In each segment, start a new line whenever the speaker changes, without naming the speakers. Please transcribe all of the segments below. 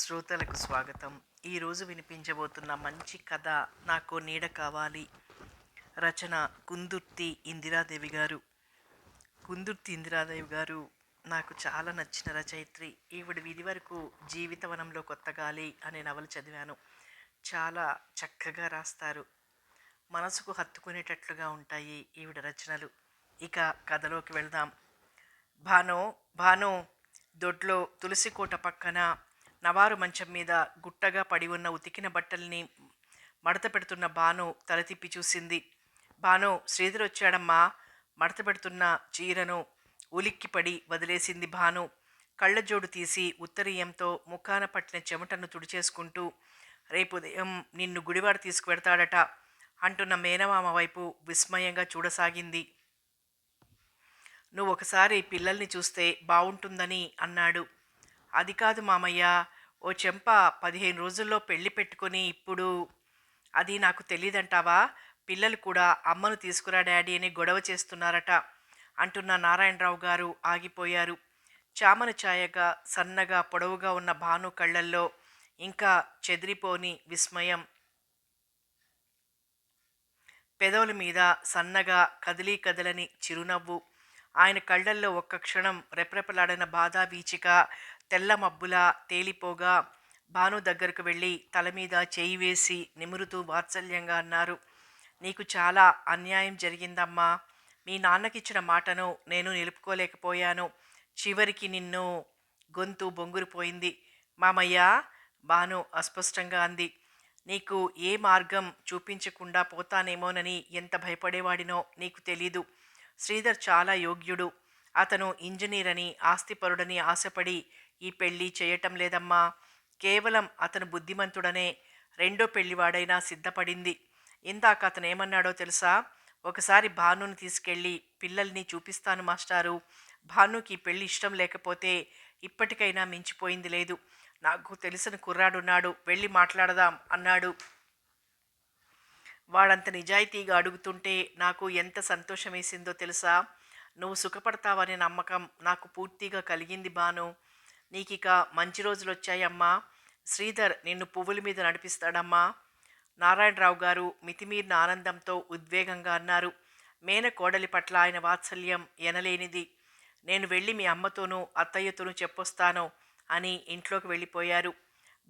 శ్రోతలకు స్వాగతం. ఈరోజు వినిపించబోతున్న మంచి కథ నాకు నీడ కావాలి. రచన కుందుర్తి ఇందిరాదేవి గారు. కుందుర్తి ఇందిరాదేవి గారు నాకు చాలా నచ్చిన రచయిత్రి. ఈవిడ విధి వరకు జీవితవనంలో కొత్త గాలి అనే నవల చదివాను. చాలా చక్కగా రాస్తారు. మనసుకు హత్తుకునేటట్లుగా ఉంటాయి ఈవిడ రచనలు. ఇక కథలోకి వెళ్దాం. భాను భాను దొడ్లో తులసి కోట పక్కన నవారు మంచం మీద గుట్టగా పడి ఉన్న ఉతికిన బట్టల్ని మడత పెడుతున్న భాను తల తిప్పి చూసింది. భాను శ్రీధర్ వచ్చాడమ్మా. మడత పెడుతున్న చీరను ఉలిక్కిపడి వదిలేసింది భాను. కళ్ళజోడు తీసి ఉత్తరీయంతో ముఖాన పట్టిన చెమటను తుడిచేసుకుంటూ రేపు ఉదయం నిన్ను గుడివాడ తీసుకువెడతాడట అంటున్న మేనమామ వైపు విస్మయంగా చూడసాగింది. నువ్వు ఒకసారి పిల్లల్ని చూస్తే బాగుంటుందని అన్నాడు. అది కాదు మామయ్య. ఓ చెంప పదిహేను రోజుల్లో పెళ్ళి పెట్టుకొని ఇప్పుడు అది నాకు తెలియదంటావా పిల్లలు కూడా అమ్మను తీసుకురా డాడీ అని గొడవ చేస్తున్నారట అంటున్న నారాయణరావు గారు ఆగిపోయారు. చామన ఛాయగా సన్నగా పొడవుగా ఉన్న భాను కళ్ళల్లో ఇంకా చెదిరిపోని విస్మయం. పెదవుల మీద సన్నగా కదిలీ కదలని చిరునవ్వు. ఆయన కళ్ళల్లో ఒక్క క్షణం రెపరెపలాడిన బాధ వీచిక తెల్ల మబ్బులా తేలిపోగా భాను దగ్గరకు వెళ్ళి తల మీద చేయి వేసి నిమురుతూ వాత్సల్యంగా అన్నారు నీకు చాలా అన్యాయం జరిగిందమ్మా. మీ నాన్నకిచ్చిన మాటను నేను నిలుపుకోలేకపోయాను. చివరికి నిన్ను గొంతు బొంగురుపోయింది. మామయ్య బాను అస్పష్టంగా అంది నీకు ఏ మార్గం చూపించకుండా పోతానేమోనని ఎంత భయపడేవాడినో నీకు తెలీదు. శ్రీధర్ చాలా యోగ్యుడు. అతను ఇంజనీర్ అని ఆస్తిపరుడని ఆశపడి ఈ పెళ్ళి చేయటం లేదమ్మా. కేవలం అతను బుద్ధిమంతుడనే రెండో పెళ్ళివాడైనా సిద్ధపడింది. ఇందాక అతను ఏమన్నాడో తెలుసా? ఒకసారి భానుని తీసుకెళ్ళి పిల్లల్ని చూపిస్తాను మాస్టారు. భానుకి పెళ్ళి ఇష్టం లేకపోతే ఇప్పటికైనా మించిపోయింది లేదు. నాకు తెలిసిన కుర్రాడున్నాడు. వెళ్ళి మాట్లాడదాం అన్నాడు. వాడంత నిజాయితీగా అడుగుతుంటే నాకు ఎంత సంతోషం వేసిందో తెలుసా? నువ్వు సుఖపడతావనే నమ్మకం నాకు పూర్తిగా కలిగింది బాను నీకిక మంచి రోజులు వచ్చాయమ్మా శ్రీధర్ నిన్ను పువ్వుల మీద నడిపిస్తాడమ్మా. నారాయణరావు గారు మితిమీరిన ఆనందంతో ఉద్వేగంగా అన్నారు. మేన కోడలి పట్ల ఆయన వాత్సల్యం ఎనలేనిది. నేను వెళ్ళి మీ అమ్మతోనూ అత్తయ్యతోనూ చెప్పొస్తాను అని ఇంట్లోకి వెళ్ళిపోయారు.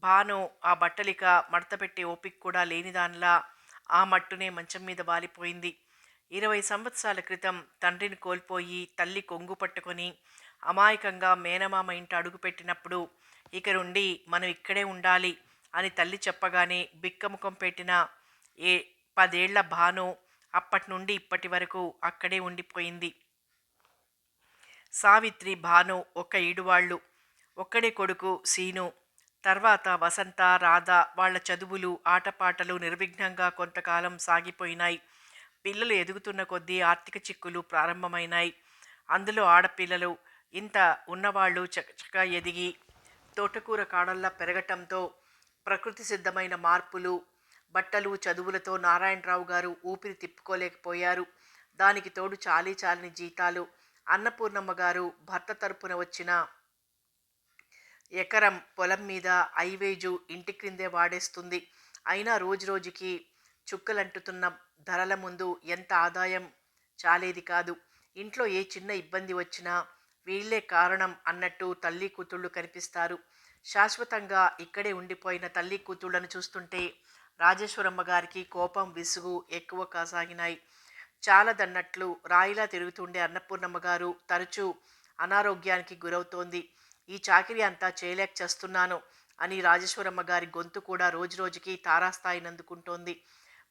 భాను ఆ బట్టలిక మడతపెట్టే ఓపిక కూడా లేనిదానిలా ఆ మట్టునే మంచం మీద వాలిపోయింది. ఇరవై సంవత్సరాల క్రితం తండ్రిని కోల్పోయి తల్లి కొంగు పట్టుకొని అమాయకంగా మేనమామ ఇంట అడుగుపెట్టినప్పుడు ఇక నుండి మనం ఇక్కడే ఉండాలి అని తల్లి చెప్పగానే బిక్కముఖం పెట్టిన ఏ పదేళ్ళ భాను అప్పటి నుండి ఇప్పటి వరకు అక్కడే ఉండిపోయింది. సావిత్రి భాను ఒక ఈడువాళ్ళు. ఒక్కడే కొడుకు సీను. తర్వాత వసంత రాధ వాళ్ళ చదువులు ఆటపాటలు నిర్విఘ్నంగా కొంతకాలం సాగిపోయినాయి. పిల్లలు ఎదుగుతున్న కొద్దీ ఆర్థిక చిక్కులు ప్రారంభమైనాయి. అందులో ఆడపిల్లలు ఇంత ఉన్నవాళ్ళు చకచకా ఎదిగి తోటకూర కాడల్లా పెరగటంతో ప్రకృతి సిద్ధమైన మార్పులు బట్టలు చదువులతో నారాయణరావు గారు ఊపిరి తిప్పుకోలేకపోయారు. దానికి తోడు చాలీ చాలని జీతాలు అన్నపూర్ణమ్మ గారు భర్త తరపున వచ్చిన ఎకరం పొలం మీద ఐవేజు ఇంటి క్రిందే వాడేస్తుంది. అయినా రోజు రోజుకి చుక్కలంటుతున్న ధరల ముందు ఎంత ఆదాయం చాలేది కాదు. ఇంట్లో ఏ చిన్న ఇబ్బంది వచ్చినా వీళ్ళే కారణం అన్నట్టు తల్లి కూతుళ్ళు కనిపిస్తారు. శాశ్వతంగా ఇక్కడే ఉండిపోయిన తల్లి కూతుళ్ళను చూస్తుంటే రాజేశ్వరమ్మ గారికి కోపం విసుగు ఎక్కువ కాసాగినాయి. చాలదన్నట్లు రాయిలా తిరుగుతుండే అన్నపూర్ణమ్మ గారు తరచూ అనారోగ్యానికి గురవుతోంది. ఈ చాకిరి అంతా చేయలేక చేస్తున్నాను అని రాజేశ్వరమ్మ గారి గొంతు కూడా రోజురోజుకి తారాస్థాయినందుకుంటోంది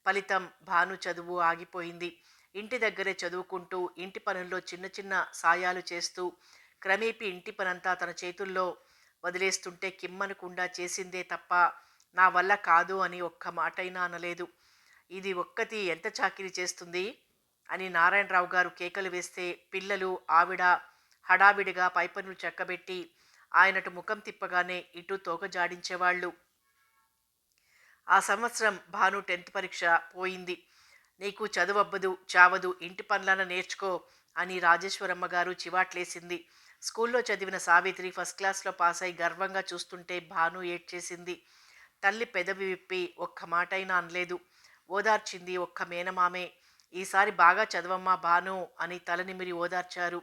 ఫలితం భాను చదువు ఆగిపోయింది. ఇంటి దగ్గరే చదువుకుంటూ ఇంటి పనుల్లో చిన్న చిన్న సాయాలు చేస్తూ క్రమేపీ ఇంటి పనంతా తన చేతుల్లో వదిలేస్తుంటే కిమ్మనకుండా చేసిందే తప్ప నా వల్ల కాదు అని ఒక్క మాటైనా అనలేదు. ఇది ఒక్కతి ఎంత చాకిరీ చేస్తుంది? అని నారాయణరావు గారు కేకలు వేస్తే పిల్లలు ఆవిడ హడావిడిగా పైపనులు చెక్కబెట్టి ఆయనటు ముఖం తిప్పగానే ఇటు తోక జాడించేవాళ్ళు. ఆ సంవత్సరం భాను టెన్త్ పరీక్ష పోయింది. నీకు చదువబ్బదు చావదు ఇంటి పనులను నేర్చుకో అని రాజేశ్వరమ్మ గారు చివాట్లేసింది. స్కూల్లో చదివిన సావిత్రి ఫస్ట్ క్లాస్లో పాస్ అయి గర్వంగా చూస్తుంటే భాను ఏడ్చేసింది. తల్లి పెదవి విప్పి ఒక్క మాటైనా అనలేదు. ఓదార్చింది ఒక్క మేనమామే. ఈసారి బాగా చదవమ్మా భాను అని తలనిమిరి ఓదార్చారు.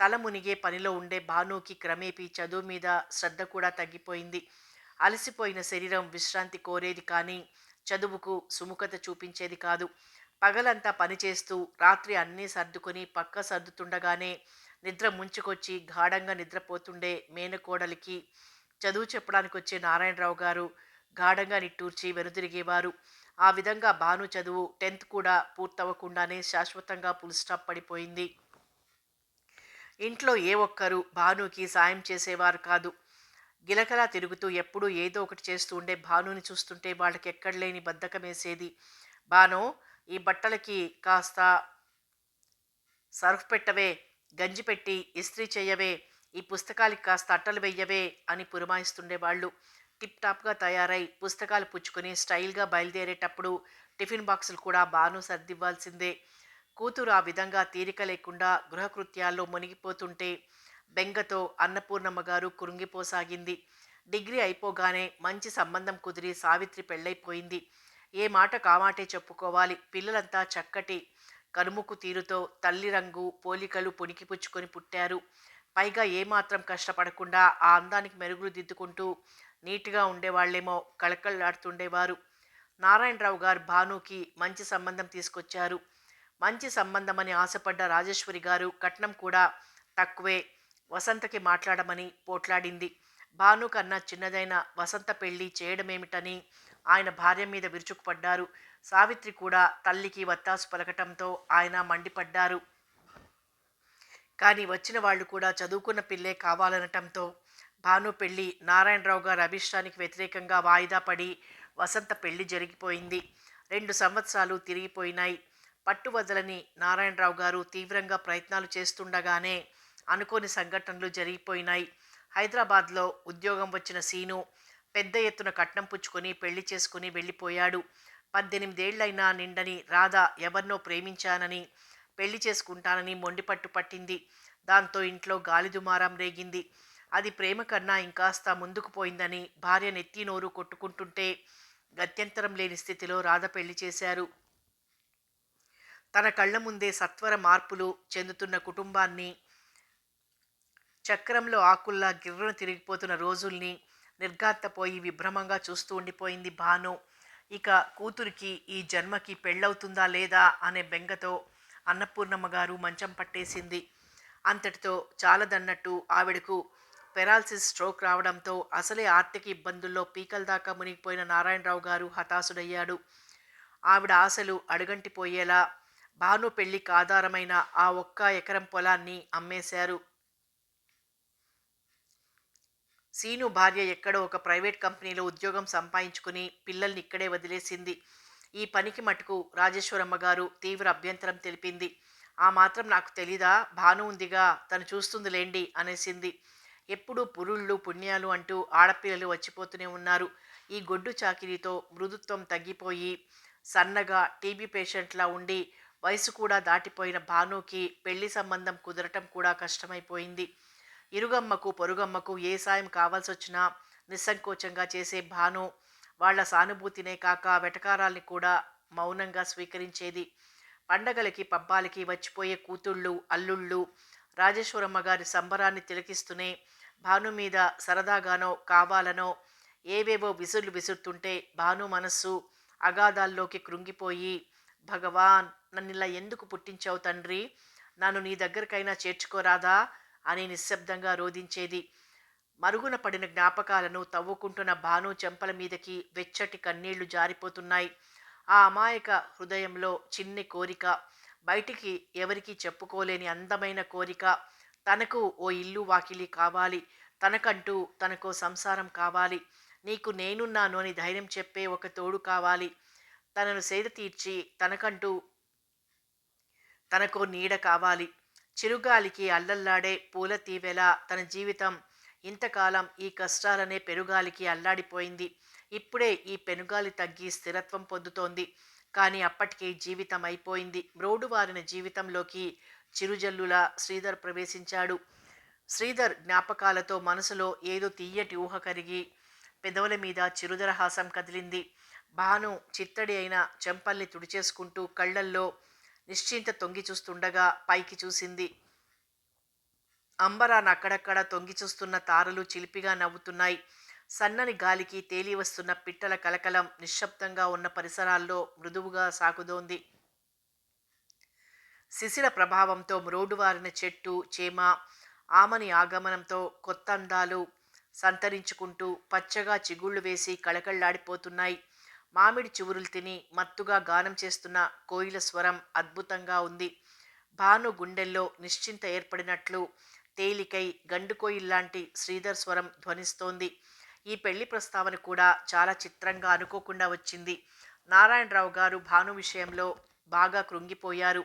తల మునిగే పనిలో ఉండే భానుకి క్రమేపీ చదువు మీద శ్రద్ధ కూడా తగ్గిపోయింది. అలసిపోయిన శరీరం విశ్రాంతి కోరేది కానీ చదువుకు సుముఖత చూపించేది కాదు. పగలంతా పనిచేస్తూ రాత్రి అన్నీ సర్దుకొని పక్క సర్దుతుండగానే నిద్ర ముంచుకొచ్చి గాఢంగా నిద్రపోతుండే మేనకోడలికి చదువు చెప్పడానికి వచ్చే నారాయణరావు గారు గాఢంగా నిట్టూర్చి వెనుదిరిగేవారు. ఆ విధంగా భాను చదువు టెన్త్ కూడా పూర్తవ్వకుండానే శాశ్వతంగా పుల్ స్టాప్ పడిపోయింది. ఇంట్లో ఏ ఒక్కరు భానుకి సాయం చేసేవారు కాదు. గిలకలా తిరుగుతూ ఎప్పుడూ ఏదో ఒకటి చేస్తూ ఉండే భానుని చూస్తుంటే వాళ్ళకి ఎక్కడలేని బద్ధకమేసేది భాను ఈ బట్టలకి కాస్త సర్ఫ్ పెట్టవే గంజి పెట్టి ఇస్త్రీ చేయవే ఈ పుస్తకాలకి కాస్త అట్టలు వెయ్యవే అని పురమాయిస్తుండేవాళ్ళు టిప్ టాప్గా తయారై పుస్తకాలు పుచ్చుకొని స్టైల్గా బయలుదేరేటప్పుడు టిఫిన్ బాక్సులు కూడా బాను సర్దివ్వాల్సిందే. కూతురు ఆ విధంగా తీరిక లేకుండా గృహకృత్యాల్లో మునిగిపోతుంటే బెంగతో అన్నపూర్ణమ్మ గారు కురుంగిపోసాగింది డిగ్రీ అయిపోగానే మంచి సంబంధం కుదిరి సావిత్రి పెళ్ళైపోయింది. ఏ మాట కామాటే చెప్పుకోవాలి. పిల్లలంతా చక్కటి కనుముకు తీరుతో తల్లి రంగు పోలికలు పుణికిపుచ్చుకొని పుట్టారు. పైగా ఏమాత్రం కష్టపడకుండా ఆ అందానికి మెరుగులు దిద్దుకుంటూ నీట్గా ఉండేవాళ్ళేమో కళకళలాడుతుండేవారు. నారాయణరావు గారు భానుకి మంచి సంబంధం తీసుకొచ్చారు. మంచి సంబంధమని ఆశపడ్డ రాజేశ్వరి గారు కట్నం కూడా తక్కువే. వసంతకి మాట్లాడమని పోట్లాడింది. భాను కన్నా చిన్నదైన వసంత పెళ్ళి చేయడమేమిటని ఆయన భార్య మీద విరుచుకుపడ్డారు. సావిత్రి కూడా తల్లికి వత్తాసు పలకటంతో ఆయన మండిపడ్డారు. కానీ వచ్చిన వాళ్ళు కూడా చదువుకున్న పిల్లే కావాలనటంతో భాను పెళ్ళి నారాయణరావు గారి అభిష్టానికి వ్యతిరేకంగా వాయిదా పడి వసంత పెళ్ళి జరిగిపోయింది. రెండు సంవత్సరాలు తిరిగిపోయినాయి. పట్టు వదలని నారాయణరావు గారు తీవ్రంగా ప్రయత్నాలు చేస్తుండగానే అనుకోని సంఘటనలు జరిగిపోయినాయి. హైదరాబాద్లో ఉద్యోగం వచ్చిన సీను పెద్ద ఎత్తున కట్నం పుచ్చుకొని పెళ్ళి చేసుకుని వెళ్ళిపోయాడు. పద్దెనిమిదేళ్ళైనా నిండని రాధ ఎవరినో ప్రేమించానని పెళ్ళి చేసుకుంటానని మొండిపట్టు పట్టింది. దాంతో ఇంట్లో గాలిదుమారం రేగింది. అది ప్రేమ కన్నా ఇంకాస్త ముందుకు పోయిందని భార్య నెత్తి నోరు కొట్టుకుంటుంటే గత్యంతరం లేని స్థితిలో రాధ పెళ్ళి చేశారు. తన కళ్ళ ముందే సత్వర మార్పులు చెందుతున్న కుటుంబాన్ని చక్రంలో ఆకుల్లా గిర్రును తిరిగిపోతున్న రోజుల్ని నిర్ఘాంతపోయి విభ్రమంగా చూస్తూ ఉండిపోయింది భాను. ఇక కూతురికి ఈ జన్మకి పెళ్ళవుతుందా లేదా అనే బెంగతో అన్నపూర్ణమ్మ గారు మంచం పట్టేసింది. అంతటితో చాలదన్నట్టు ఆవిడకు పెరాలసిస్ స్ట్రోక్ రావడంతో అసలే ఆర్థిక ఇబ్బందుల్లో పీకల దాకా మునిగిపోయిన నారాయణరావు గారు హతాశుడయ్యాడు. ఆవిడ ఆశలు అడుగంటిపోయేలా భాను పెళ్ళికి ఆధారమైన ఆ ఒక్క ఎకరం పొలాన్ని అమ్మేశారు. సీను భార్య ఎక్కడో ఒక ప్రైవేట్ కంపెనీలో ఉద్యోగం సంపాదించుకుని పిల్లల్ని ఇక్కడే వదిలేసింది. ఈ పనికి మటుకు రాజేశ్వరమ్మ గారు తీవ్ర అభ్యంతరం తెలిపింది. ఆ మాత్రం నాకు తెలీదా? భాను ఉందిగా తను చూస్తుంది లేండి అనేసింది. ఎప్పుడూ పురుళ్ళు పుణ్యాలు అంటూ ఆడపిల్లలు వచ్చిపోతూనే ఉన్నారు. ఈ గొడ్డు చాకిరీతో మృదుత్వం తగ్గిపోయి సన్నగా టీబీ పేషెంట్లా ఉండి వయసు కూడా దాటిపోయిన భానుకి పెళ్ళి సంబంధం కుదరటం కూడా కష్టమైపోయింది. ఇరుగమ్మకు పొరుగమ్మకు ఏ సాయం కావాల్సి వచ్చినా నిస్సంకోచంగా చేసే భాను వాళ్ళ సానుభూతినే కాక వెటకారాల్ని కూడా మౌనంగా స్వీకరించేది. పండగలకి పబ్బాలకి వచ్చిపోయే కూతుళ్ళు అల్లుళ్ళు రాజేశ్వరమ్మ గారి సంబరాన్ని తిలకిస్తూనే భాను మీద సరదాగానో కావాలనో ఏవేవో విసుర్లు విసురుతుంటే భాను మనస్సు అగాధాల్లోకి కృంగిపోయి భగవాన్ నన్ను ఇలా ఎందుకు పుట్టించావు తండ్రి? నన్ను నీ దగ్గరకైనా చేర్చుకోరాదా? అని నిశ్శబ్దంగా రోధించేది. మరుగున పడిన జ్ఞాపకాలను తవ్వుకుంటున్న భాను చెంపల మీదకి వెచ్చటి కన్నీళ్ళు జారిపోతున్నాయి. ఆ అమాయక హృదయంలో చిన్ని కోరిక బయటికి ఎవరికీ చెప్పుకోలేని అందమైన కోరిక తనకు ఓ ఇల్లు వాకిలి కావాలి తనకంటూ తనకో సంసారం కావాలి నీకు నేనున్నాను అని ధైర్యం చెప్పే ఒక తోడు కావాలి తనను సేద తీర్చి తనకంటూ తనకో నీడ కావాలి. చిరుగాలికి అల్లల్లాడే పూల తీవెలా తన జీవితం ఇంతకాలం ఈ కష్టాలనే పెనుగాలికి అల్లాడిపోయింది. ఇప్పుడే ఈ పెనుగాలి తగ్గి స్థిరత్వం పొందుతోంది. కానీ అప్పటికే జీవితం అయిపోయింది. మ్రోడువారిన జీవితంలోకి చిరుజల్లులా శ్రీధర్ ప్రవేశించాడు. శ్రీధర్ జ్ఞాపకాలతో మనసులో ఏదో తీయటి ఊహ కరిగి పెదవుల మీద చిరుదరహాసం కదిలింది. భాను చిత్తడి అయిన చెంపల్ని తుడిచేసుకుంటూ కళ్ళల్లో నిశ్చింత తొంగి చూస్తుండగా పైకి చూసింది. అంబరాన్ అక్కడక్కడ తొంగి చూస్తున్న తారలు చిలిపిగా నవ్వుతున్నాయి. సన్నని గాలికి తేలి వస్తున్న పిట్టల కలకలం నిశ్శబ్దంగా ఉన్న పరిసరాల్లో మృదువుగా సాగుతోంది. శిశిర ప్రభావంతో మ్రోడువారిన చెట్టు చేమ ఆమని ఆగమనంతో కొత్త అందాలు సంతరించుకుంటూ పచ్చగా చిగుళ్ళు వేసి కళకళ్ళాడిపోతున్నాయి మామిడి చివురులు తిని మత్తుగా గానం చేస్తున్న కోయిల స్వరం అద్భుతంగా ఉంది. భాను గుండెల్లో నిశ్చింత ఏర్పడినట్లు తేలికై గండుకోయిల్లాంటి శ్రీధర్ స్వరం ధ్వనిస్తోంది. ఈ పెళ్ళి ప్రస్తావన కూడా చాలా చిత్రంగా అనుకోకుండా వచ్చింది. నారాయణరావు గారు భాను విషయంలో బాగా కృంగిపోయారు.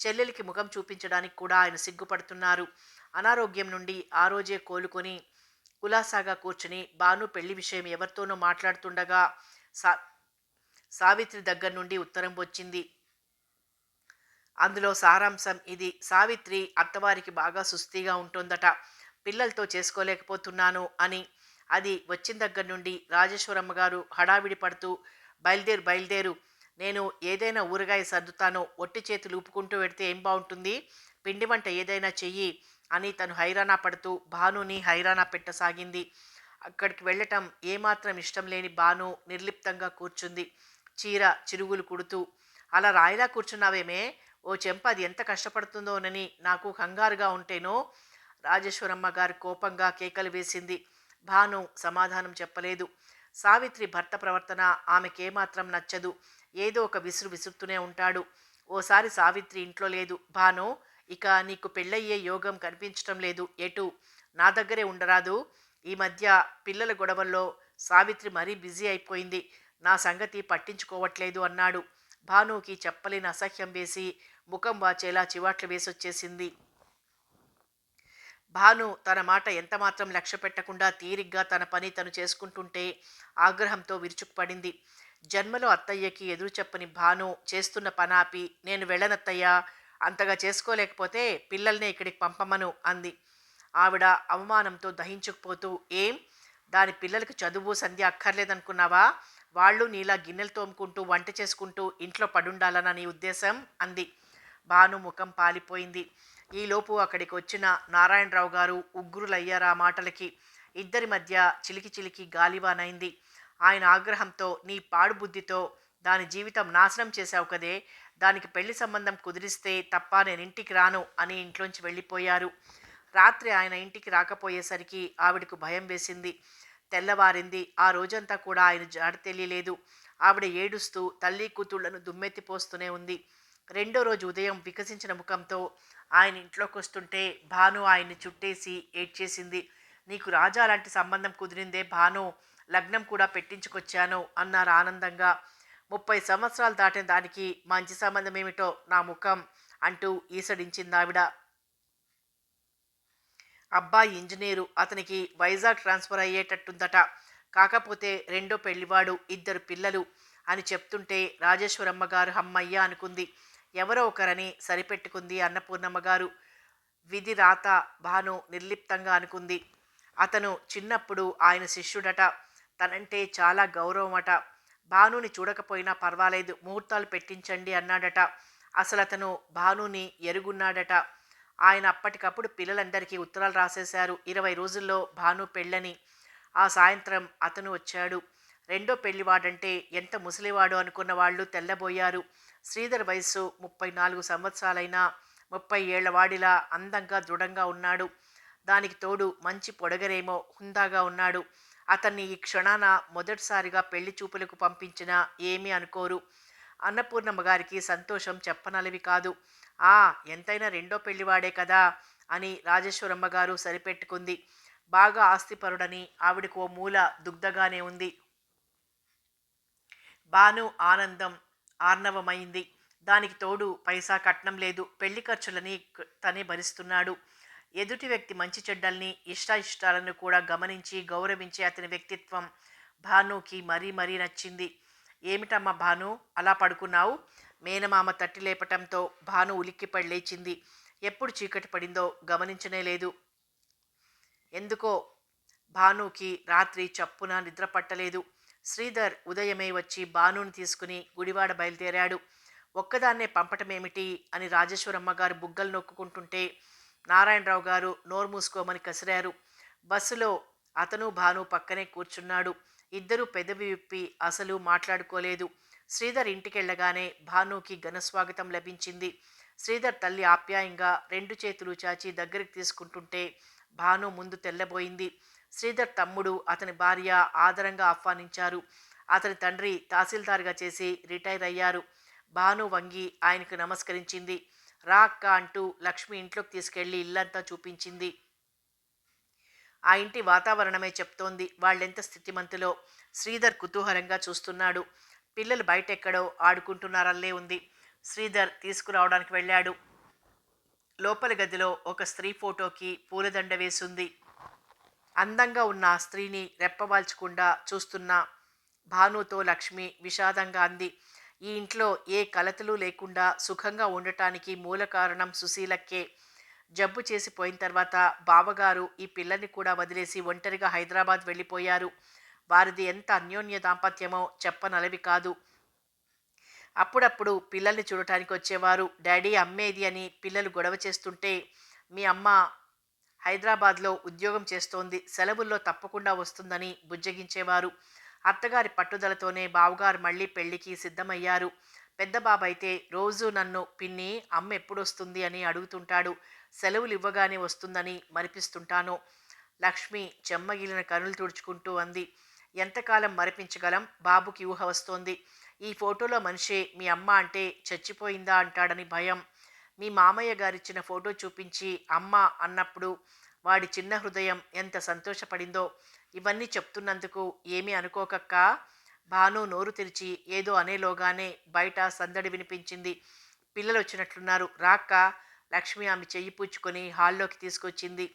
చెల్లెలికి ముఖం చూపించడానికి కూడా ఆయన సిగ్గుపడుతున్నారు. అనారోగ్యం నుండి ఆ రోజే కోలుకొని కులాసాగా కూర్చుని భాను పెళ్ళి విషయం ఎవరితోనో మాట్లాడుతుండగా సా సావిత్రి దగ్గర నుండి ఉత్తరం వచ్చింది. అందులో సారాంశం ఇది. సావిత్రి అత్తవారికి బాగా సుస్థిగా ఉంటుందట. పిల్లలతో చేసుకోలేకపోతున్నాను అని. అది వచ్చిన దగ్గర నుండి రాజేశ్వరమ్మ గారు హడావిడి పడుతూ బయలుదేరు బయలుదేరు. నేను ఏదైనా ఊరగాయ సర్దుతానో ఒట్టి చేతులు ఊపుకుంటూ పెడితే ఏం బాగుంటుంది? పిండి వంట ఏదైనా చెయ్యి అని తను హైరాణా పడుతూ భానుని హైరాణా పెట్టసాగింది. అక్కడికి వెళ్ళటం ఏమాత్రం ఇష్టం లేని భాను నిర్లిప్తంగా కూర్చుంది. చీర చిరుగులు కుడుతూ అలా రాయిలా కూర్చున్నావేమే? ఓ చెంప అది ఎంత కష్టపడుతుందోనని నాకు కంగారుగా ఉంటేనో? రాజేశ్వరమ్మ గారి కోపంగా కేకలు వేసింది. భాను సమాధానం చెప్పలేదు. సావిత్రి భర్త ప్రవర్తన ఆమెకేమాత్రం నచ్చదు. ఏదో ఒక విసురు విసురుతూనే ఉంటాడు. ఓసారి సావిత్రి ఇంట్లో లేదు. భాను ఇక నీకు పెళ్ళయ్యే యోగం కనిపించటం లేదు. ఎటు? నా దగ్గరే ఉండరాదు. ఈ మధ్య పిల్లల గొడవల్లో సావిత్రి మరీ బిజీ అయిపోయింది. నా సంగతి పట్టించుకోవట్లేదు అన్నాడు. భానుకి చెప్పలేని అసహ్యం వేసి ముఖం వాచేలా చివాట్లు వేసొచ్చేసింది. భాను తన మాట ఎంతమాత్రం లక్ష్య పెట్టకుండా తీరిగ్గా తన పని తను చేసుకుంటుంటే ఆగ్రహంతో విరుచుకుపడింది. జన్మలో అత్తయ్యకి ఎదురు చెప్పని భాను చేస్తున్న పనాపి నేను వెళ్ళనత్తయ్యా అంతగా చేసుకోలేకపోతే పిల్లల్నే ఇక్కడికి పంపమను అంది. ఆవిడ అవమానంతో దహించుకుపోతూ ఏం? దాని పిల్లలకు చదువు సంధ్య అక్కర్లేదనుకున్నావా? వాళ్ళు నీలా గిన్నెలు తోముకుంటూ వంట చేసుకుంటూ ఇంట్లో పడుండాలన్న నీ ఉద్దేశం అంది. భాను ముఖం పాలిపోయింది. ఈలోపు అక్కడికి వచ్చిన నారాయణరావు గారు ఉగ్రులయ్యారు ఆ మాటలకి. ఇద్దరి మధ్య చిలికి చిలికి గాలివానైంది ఆయన ఆగ్రహంతో నీ పాడుబుద్ధితో దాని జీవితం నాశనం చేశావు కదే దానికి పెళ్ళి సంబంధం కుదిరిస్తే తప్ప నేను ఇంటికి రాను అని ఇంట్లోంచి వెళ్ళిపోయారు. రాత్రి ఆయన ఇంటికి రాకపోయేసరికి ఆవిడకు భయం వేసింది. తెల్లవారింది. ఆ రోజంతా కూడా ఆయన జాడ తెలియలేదు. ఆవిడ ఏడుస్తూ తల్లి కూతుళ్ళను దుమ్మెత్తిపోస్తూనే ఉంది. రెండో రోజు ఉదయం వికసించిన ముఖంతో ఆయన ఇంట్లోకి వస్తుంటే భాను ఆయన్ని చుట్టేసి ఏడ్చేసింది. నీకు రాజా లాంటి సంబంధం కుదిరిందే భాను లగ్నం కూడా పెట్టించుకొచ్చాను అన్నారు ఆనందంగా. ముప్పై సంవత్సరాలు దాటిన దానికి మంచి సంబంధం ఏమిటో నా ముఖం అంటూ ఈసడించింది ఆవిడ అబ్బాయి ఇంజనీరు అతనికి వైజాగ్ ట్రాన్స్ఫర్ అయ్యేటట్టుందట. కాకపోతే రెండో పెళ్ళివాడు ఇద్దరు పిల్లలు అని చెప్తుంటే రాజేశ్వరమ్మ గారు హమ్మయ్య అనుకుంది. ఎవరో ఒకరని సరిపెట్టుకుంది అన్నపూర్ణమ్మ గారు. విధి రాత భాను నిర్లిప్తంగా అనుకుంది. అతను చిన్నప్పుడు ఆయన శిష్యుడట. తనంటే చాలా గౌరవమట. భానుని చూడకపోయినా పర్వాలేదు ముహూర్తాలు పెట్టించండి అన్నాడట. అసలు అతను భానుని ఎరుగున్నాడట. ఆయన అప్పటికప్పుడు పిల్లలందరికీ ఉత్తరాలు రాసేశారు. ఇరవై రోజుల్లో భాను పెళ్ళని. ఆ సాయంత్రం అతను వచ్చాడు. రెండో పెళ్ళివాడంటే ఎంత ముసలివాడు అనుకున్న వాళ్ళు తెల్లబోయారు. శ్రీధర్ వయస్సు ముప్పై నాలుగు సంవత్సరాలైనా ముప్పై ఏళ్ళవాడిలా అందంగా దృఢంగా ఉన్నాడు. దానికి తోడు మంచి పొడగరేమో హుందాగా ఉన్నాడు. అతన్ని ఈ క్షణాన మొదటిసారిగా పెళ్ళి చూపులకు పంపించినా ఏమీ అనుకోరు. అన్నపూర్ణమ్మ గారికి సంతోషం చెప్పనలవి కాదు. ఆ ఎంతైనా రెండో పెళ్ళివాడే కదా అని రాజేశ్వరమ్మ గారు సరిపెట్టుకుంది. బాగా ఆస్తిపరుడని ఆవిడకు ఓ మూల దుగ్ధగానే ఉంది. బాను ఆనందం ఆర్ణవమైంది. దానికి తోడు పైసా కట్నం లేదు. పెళ్ళి ఖర్చులని తనే భరిస్తున్నాడు. ఎదుటి వ్యక్తి మంచి చెడ్డల్ని ఇష్టాయిష్టాలను కూడా గమనించి గౌరవించే అతని వ్యక్తిత్వం భానుకి మరీ మరీ నచ్చింది. ఏమిటమ్మా భాను అలా పడుకున్నావు? మేనమామ తట్టి లేపటంతో భాను ఉలిక్కిపడి లేచింది. ఎప్పుడు చీకటి పడిందో గమనించనే లేదు. ఎందుకో భానుకి రాత్రి చప్పున నిద్ర పట్టలేదు. శ్రీధర్ ఉదయమే వచ్చి భానుని తీసుకుని గుడివాడ బయలుదేరాడు. ఒక్కదాన్నే పంపటమేమిటి అని రాజేశ్వరమ్మ గారు బుగ్గలు నొక్కుకుంటుంటే నారాయణరావు గారు నోరు మూసుకోమని కసిరారు. బస్సులో అతను భాను పక్కనే కూర్చున్నాడు. ఇద్దరూ పెదవి విప్పి అసలు మాట్లాడుకోలేదు. శ్రీధర్ ఇంటికెళ్ళగానే భానుకి ఘనస్వాగతం లభించింది. శ్రీధర్ తల్లి ఆప్యాయంగా రెండు చేతులు చాచి దగ్గరికి తీసుకుంటుంటే భాను ముందు తెల్లబోయింది. శ్రీధర్ తమ్ముడు అతని భార్య ఆదరంగా ఆహ్వానించారు. అతని తండ్రి తహసీల్దార్గా చేసి రిటైర్ అయ్యారు. భాను వంగి ఆయనకు నమస్కరించింది. రా అక్క అంటూ లక్ష్మి ఇంట్లోకి తీసుకెళ్ళి ఇల్లంతా చూపించింది. ఆ ఇంటి వాతావరణమే చెప్తోంది. వాళ్ళెంత స్థితిమంతులో? శ్రీధర్ కుతూహలంగా చూస్తున్నాడు. పిల్లలు బయటెక్కడో ఆడుకుంటున్నారల్లే ఉంది. శ్రీధర్ తీసుకురావడానికి వెళ్ళాడు. లోపల గదిలో ఒక స్త్రీ ఫోటోకి పూలదండ వేసుంది. అందంగా ఉన్న ఆ స్త్రీని రెప్పవాల్చకుండా చూస్తున్న భానుతో లక్ష్మి విషాదంగా అంది. ఈ ఇంట్లో ఏ కలతలు లేకుండా సుఖంగా ఉండటానికి మూల కారణం సుశీలక్కే. జబ్బు చేసిపోయిన తర్వాత బావగారు ఈ పిల్లని కూడా వదిలేసి ఒంటరిగా హైదరాబాద్ వెళ్ళిపోయారు. వారిది ఎంత అన్యోన్య దాంపత్యమో చెప్పనలవి కాదు. అప్పుడప్పుడు పిల్లల్ని చూడటానికి వచ్చేవారు. డాడీ అమ్మేది అని పిల్లలు గొడవ చేస్తుంటే మీ అమ్మ హైదరాబాద్లో ఉద్యోగం చేస్తోంది. సెలవుల్లో తప్పకుండా వస్తుందని బుజ్జగించేవారు. అత్తగారి పట్టుదలతోనే బావగారు మళ్ళీ పెళ్ళికి సిద్ధమయ్యారు. పెద్ద బాబైతే రోజు నన్ను పిన్ని అమ్మ ఎప్పుడొస్తుంది అని అడుగుతుంటాడు. సెలవులు ఇవ్వగానే వస్తుందని మరిపిస్తుంటాను. లక్ష్మి చెమ్మగిలిన కనులు తుడుచుకుంటూ అంది. ఎంతకాలం మరిపించగలం? బాబుకి ఊహ వస్తోంది. ఈ ఫోటోలో మనిషే మీ అమ్మ అంటే చచ్చిపోయిందా అంటాడని భయం. మీ మామయ్య గారిచ్చిన ఫోటో చూపించి అమ్మ అన్నప్పుడు వాడి చిన్న హృదయం ఎంత సంతోషపడిందో. ఇవన్నీ చెప్తున్నందుకు ఏమీ అనుకోకక్క. భాను నోరు తెరిచి ఏదో అనేలోగానే బయట సందడి వినిపించింది. పిల్లలు వచ్చినట్లున్నారు రాక్క లక్ష్మి ఆమె చెయ్యి పుచ్చుకొని హాల్లోకి తీసుకొచ్చింది.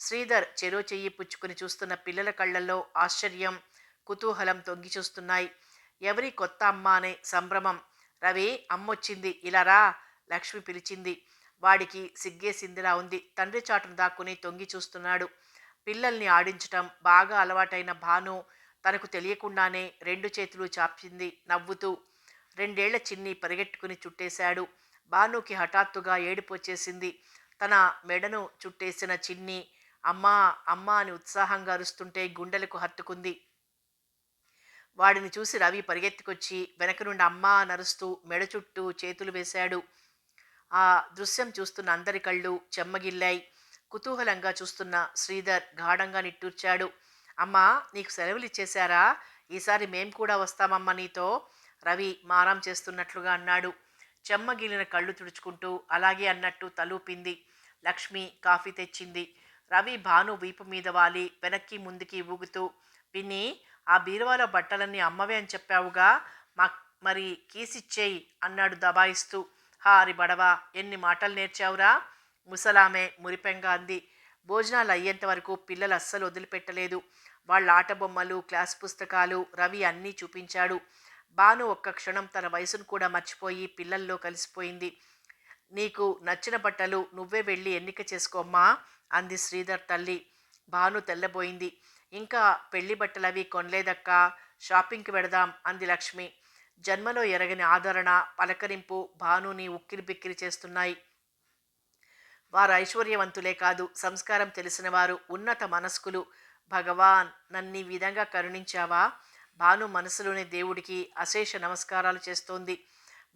శ్రీధర్ చెరో చెయ్యి పుచ్చుకొని చూస్తున్న పిల్లల కళ్ళల్లో ఆశ్చర్యం. కుతూహలం తొంగి చూస్తున్నాయి. ఎవరి కొత్త అమ్మ అనే సంభ్రమం. రవి అమ్మొచ్చింది ఇలా రా లక్ష్మి పిలిచింది. వాడికి సిగ్గేసిందిలా ఉంది. తండ్రి చాటును దాక్కుని తొంగి చూస్తున్నాడు. పిల్లల్ని ఆడించటం బాగా అలవాటైన భాను తనకు తెలియకుండానే రెండు చేతులు చాపింది నవ్వుతూ. రెండేళ్ళ చిన్ని పరిగెట్టుకుని చుట్టేశాడు. భానుకి హఠాత్తుగా ఏడిపొచ్చేసింది తన మెడను చుట్టేసిన చిన్ని అమ్మా అమ్మా అని ఉత్సాహంగా అరుస్తుంటే గుండెలకు హత్తుకుంది. వాడిని చూసి రవి పరిగెత్తుకొచ్చి వెనక నుండి అమ్మ నరుస్తూ మెడ చుట్టూ చేతులు వేశాడు. ఆ దృశ్యం చూస్తున్న అందరి కళ్ళు చెమ్మగిల్లాయి. కుతూహలంగా చూస్తున్న శ్రీధర్ గాఢంగా నిట్టూర్చాడు. అమ్మా నీకు సెలవులు ఇచ్చేశారా? ఈసారి మేం కూడా వస్తామమ్మ నీతో రవి మారం చేస్తున్నట్లుగా అన్నాడు. చెమ్మగిలిన కళ్ళు తుడుచుకుంటూ అలాగే అన్నట్టు తలూపింది. లక్ష్మి కాఫీ తెచ్చింది. రవి భాను వీపు మీద వాలి వెనక్కి ముందుకి ఊగుతూ పిన్ని ఆ బీరువాలో బట్టలన్నీ అమ్మవే అని చెప్పావుగా. మా మరి కీసిచ్చేయి అన్నాడు దబాయిస్తూ. హారి బడవా ఎన్ని మాటలు నేర్చావురా? ముసలామె మురిపెంగా అంది. భోజనాలు అయ్యేంత వరకు పిల్లలు అస్సలు వదిలిపెట్టలేదు. వాళ్ళ ఆట బొమ్మలు క్లాస్ పుస్తకాలు రవి అన్నీ చూపించాడు. బాను ఒక్క క్షణం తన వయసును కూడా మర్చిపోయి పిల్లల్లో కలిసిపోయింది. నీకు నచ్చిన బట్టలు నువ్వే వెళ్ళి ఎన్నిక చేసుకోమ్మా అంది శ్రీధర్ తల్లి. భాను తెల్లబోయింది. ఇంకా పెళ్ళి బట్టలు అవి కొనలేదక్కా షాపింగ్కి వెడదాం అంది లక్ష్మి. జన్మలో ఎరగని ఆదరణ పలకరింపు భానుని ఉక్కిరి బిక్కిరి చేస్తున్నాయి. వారు ఐశ్వర్యవంతులే కాదు సంస్కారం తెలిసిన వారు ఉన్నత మనస్కులు. భగవాన్ నన్ను ఈ విధంగా కరుణించావా? భాను మనసులోని దేవుడికి అశేష నమస్కారాలు చేస్తోంది.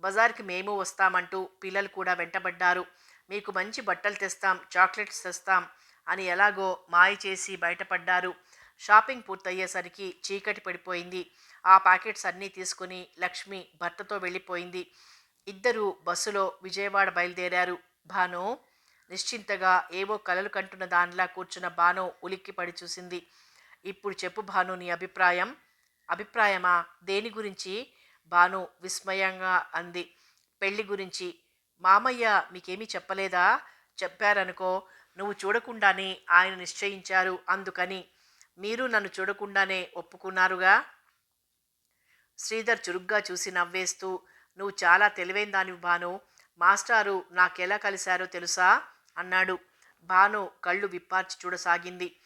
బజార్కి మేము వస్తామంటూ పిల్లలు కూడా వెంటబడ్డారు. మీకు మంచి బట్టలు తెస్తాం చాక్లెట్స్ తెస్తాం అని ఎలాగో మాయ చేసి బయటపడ్డారు. షాపింగ్ పూర్తయ్యేసరికి చీకటి పడిపోయింది. ఆ ప్యాకెట్స్ అన్నీ తీసుకుని లక్ష్మి భర్తతో వెళ్ళిపోయింది. ఇద్దరు బస్సులో విజయవాడ బయలుదేరారు. భాను నిశ్చింతగా ఏవో కలలు కంటున్న దానిలా కూర్చున్న భాను ఉలిక్కిపడి చూసింది. ఇప్పుడు చెప్పు భాను నీ అభిప్రాయం. అభిప్రాయమా? దేని గురించి? భాను విస్మయంగా అంది. పెళ్ళి గురించి. మామయ్య మీకేమీ చెప్పలేదా? చెప్పారనుకో నువ్వు చూడకుండానే ఆయన నిశ్చయించారు అందుకని మీరు నన్ను చూడకుండానే ఒప్పుకున్నారుగా? శ్రీధర్ చురుగ్గా చూసి నవ్వేస్తూ నువ్వు చాలా తెలివైన దానివి భాను. మాస్టారు నాకెలా కలిశారో తెలుసా? అన్నాడు. భాను కళ్ళు విప్పార్చి చూడసాగింది.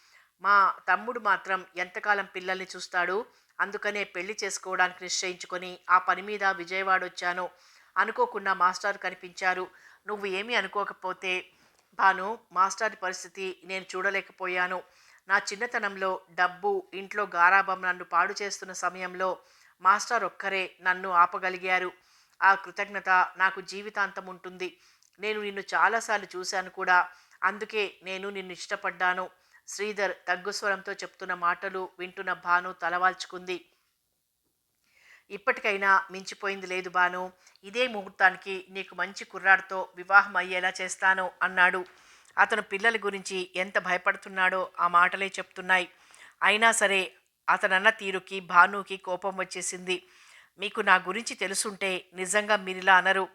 మా తమ్ముడు మాత్రం ఎంతకాలం పిల్లల్ని చూస్తాడు? అందుకనే పెళ్ళి చేసుకోవడానికి నిశ్చయించుకొని ఆ పని మీద విజయవాడ వచ్చాను అనుకోకుండా మాస్టర్ కనిపించారు. నువ్వు ఏమీ అనుకోకపోతే భాను మాస్టర్ పరిస్థితి నేను చూడలేకపోయాను. నా చిన్నతనంలో డబ్బు ఇంట్లో గారాబం నన్ను పాడు చేస్తున్న సమయంలో మాస్టర్ ఒక్కరే నన్ను ఆపగలిగారు. ఆ కృతజ్ఞత నాకు జీవితాంతం ఉంటుంది. నేను నిన్ను చాలాసార్లు చూశాను కూడా. అందుకే నేను నిన్ను ఇష్టపడ్డాను. శ్రీధర్ తగ్గుస్వరంతో చెప్తున్న మాటలు వింటున్న భాను తలవాల్చుకుంది. ఇప్పటికైనా మించిపోయింది లేదు బాను ఇదే ముహూర్తానికి నీకు మంచి కుర్రాడితో వివాహం అయ్యేలా చేస్తాను అన్నాడు. అతను పిల్లల గురించి ఎంత భయపడుతున్నాడో ఆ మాటలే చెప్తున్నాయి. అయినా సరే అతనన్న తీరుకి భానుకి కోపం వచ్చేసింది. మీకు నా గురించి తెలుసుంటే నిజంగా మీరిలా అనరు.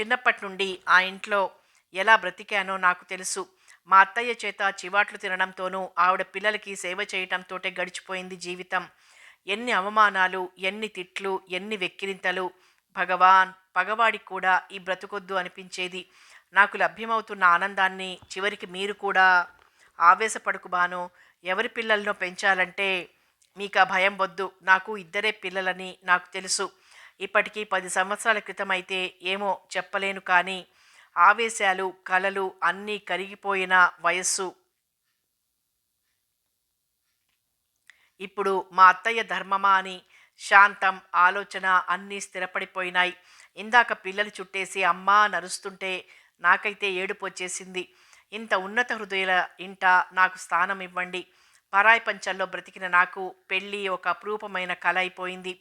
చిన్నప్పటి నుండి ఆ ఇంట్లో ఎలా బ్రతికానో నాకు తెలుసు. మా అత్తయ్య చేత చివాట్లు తినడంతోనూ ఆవిడ పిల్లలకి సేవ చేయటంతోటే గడిచిపోయింది జీవితం. ఎన్ని అవమానాలు ఎన్ని తిట్లు ఎన్ని వెక్కిరింతలు. భగవాన్ పగవాడికి కూడా ఈ బ్రతుకొద్దు అనిపించేది. నాకు లభ్యమవుతున్న ఆనందాన్ని చివరికి మీరు కూడా ఆవేశపడుకు బాను. ఎవరి పిల్లలను పెంచాలంటే మీకు ఆ భయం వద్దు. నాకు ఇద్దరే పిల్లలని నాకు తెలుసు. ఇప్పటికీ పది సంవత్సరాల క్రితం అయితే ఏమో చెప్పలేను కానీ ఆవేశాలు కలలు అన్నీ కరిగిపోయిన వయస్సు. ఇప్పుడు మా అత్తయ్య ధర్మమా అని శాంతం ఆలోచన అన్నీ స్థిరపడిపోయినాయి. ఇందాక పిల్లలు చుట్టేసి అమ్మా నరుస్తుంటే నాకైతే ఏడుపు వచ్చేసింది. ఇంత ఉన్నత హృదయుల ఇంట నాకు స్థానం ఇవ్వండి. పరాయి పంచల్లో బ్రతికిన నాకు పెళ్ళి ఒక అపురూపమైన కళ అయిపోయింది.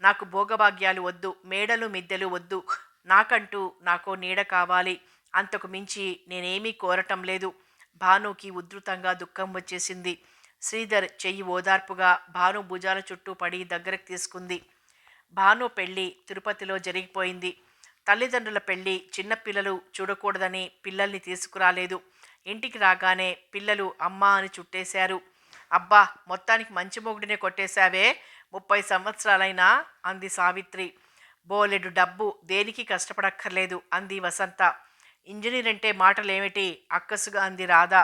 నాకు భోగభాగ్యాలు వద్దు మేడలు మిద్దెలు వద్దు. నాకంటూ నాకో నీడ కావాలి. అంతకు మించి నేనేమీ కోరటం లేదు. భానుకి ఉధృతంగా దుఃఖం వచ్చేసింది. శ్రీధర్ చెయ్యి ఓదార్పుగా భాను భుజాల చుట్టూ పడి దగ్గరకు తీసుకుంది. భాను పెళ్ళి తిరుపతిలో జరిగిపోయింది. తల్లిదండ్రుల పెళ్ళి చిన్నపిల్లలు చూడకూడదని పిల్లల్ని తీసుకురాలేదు. ఇంటికి రాగానే పిల్లలు అమ్మా అని చుట్టేశారు. అబ్బా మొత్తానికి మంచి మొగుడినే కొట్టేశావే ముప్పై సంవత్సరాలైనా అంది సావిత్రి. బోలెడు డబ్బు దేనికి కష్టపడక్కర్లేదు అంది వసంత. ఇంజనీర్ అంటే మాటలేమిటి? అక్కసుగా అంది రాధ.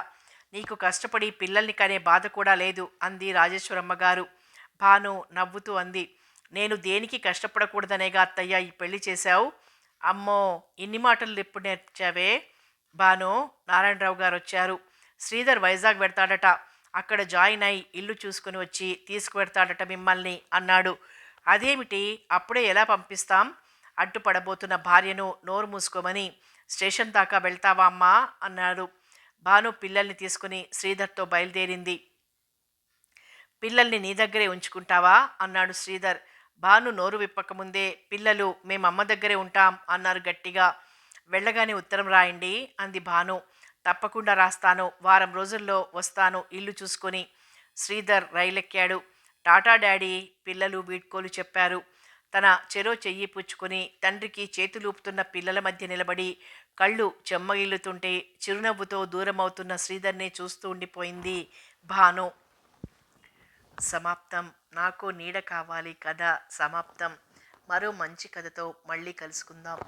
నీకు కష్టపడి పిల్లల్ని కనే బాధ కూడా లేదు అంది రాజేశ్వరమ్మ గారు. భాను నవ్వుతూ అంది. నేను దేనికి కష్టపడకూడదనేగా అత్తయ్య ఈ పెళ్ళి చేశావు? అమ్మో ఇన్ని మాటలు ఎప్పుడు నేర్చావే భాను నారాయణరావు గారు వచ్చారు. శ్రీధర్ వైజాగ్ పెడతాడట అక్కడ జాయిన్ అయి ఇల్లు చూసుకుని వచ్చి తీసుకువెడతాడట మిమ్మల్ని అన్నాడు. అదేమిటి? అప్పుడే ఎలా పంపిస్తాం? అడ్డుపడబోతున్న భార్యను నోరు మూసుకోమని స్టేషన్ దాకా వెళ్తావా అమ్మా? అన్నాడు. భాను పిల్లల్ని తీసుకుని శ్రీధర్తో బయలుదేరింది. పిల్లల్ని నీ దగ్గరే ఉంచుకుంటావా? అన్నాడు శ్రీధర్. భాను నోరు విప్పకముందే పిల్లలు మేము అమ్మ దగ్గరే ఉంటాం అన్నారు గట్టిగా. వెళ్ళగానే ఉత్తరం రాయండి అంది భాను. తప్పకుండా రాస్తాను. వారం రోజుల్లో వస్తాను ఇల్లు చూసుకొని. శ్రీధర్ రైలెక్కాడు. టాటా డాడీ పిల్లలు వీడ్కోలు చెప్పారు. తన చెరో చెయ్యి పుచ్చుకొని తండ్రికి చేతులూపుతున్న పిల్లల మధ్య నిలబడి కళ్ళు చెమ్మగిల్లుతుంటే చిరునవ్వుతో దూరమవుతున్న శ్రీధర్ని చూస్తూ ఉండిపోయింది భాను. సమాప్తం. నాకు నీడ కావాలి కథ సమాప్తం. మరో మంచి కథతో మళ్ళీ కలుసుకుందాం.